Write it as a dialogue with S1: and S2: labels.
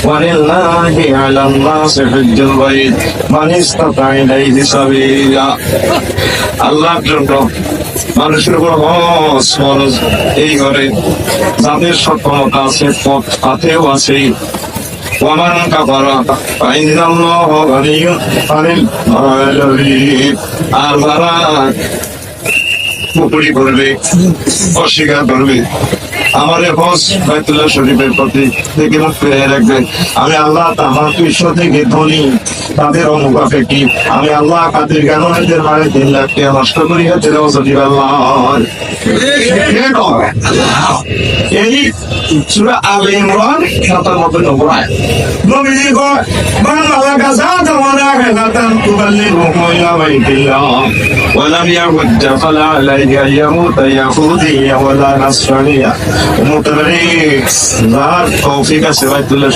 S1: ولله على الناس حج البيت من استطاع إليه سبيلا আল্লাহর জন্য মানুষের উপর হজ ফরজ এই ঘরে যাদের সক্ষমতা আছে পথ হাতেও আছে ومن كفر فإن الله غني عن العالمين আর যারা পুকুরি করবে অস্বীকার করবে আমার হজ বাইতুল্লাহ শরীফের প্রতি থেকে মুখ ফিরে রাখবে। আমি আল্লাহ তাহার বিশ্ব থেকে ধনী, তাদের অনুপাপেক্ষি আমি আল্লাহ কাদের জ্ঞানের বাড়ি তিন লাখ টাকা নষ্ট করি হচ্ছে সচিব আল্লাহ এই সুরা আলে ইমরান, সাতানব্বই নম্বর নবীজি কয় মান মালাকা بالغة تبلغهم يوم القيامة ولم يهد فلا عليه أن يموت يهوديا ولا نصرانيا مطريق لا توفيق سوى الله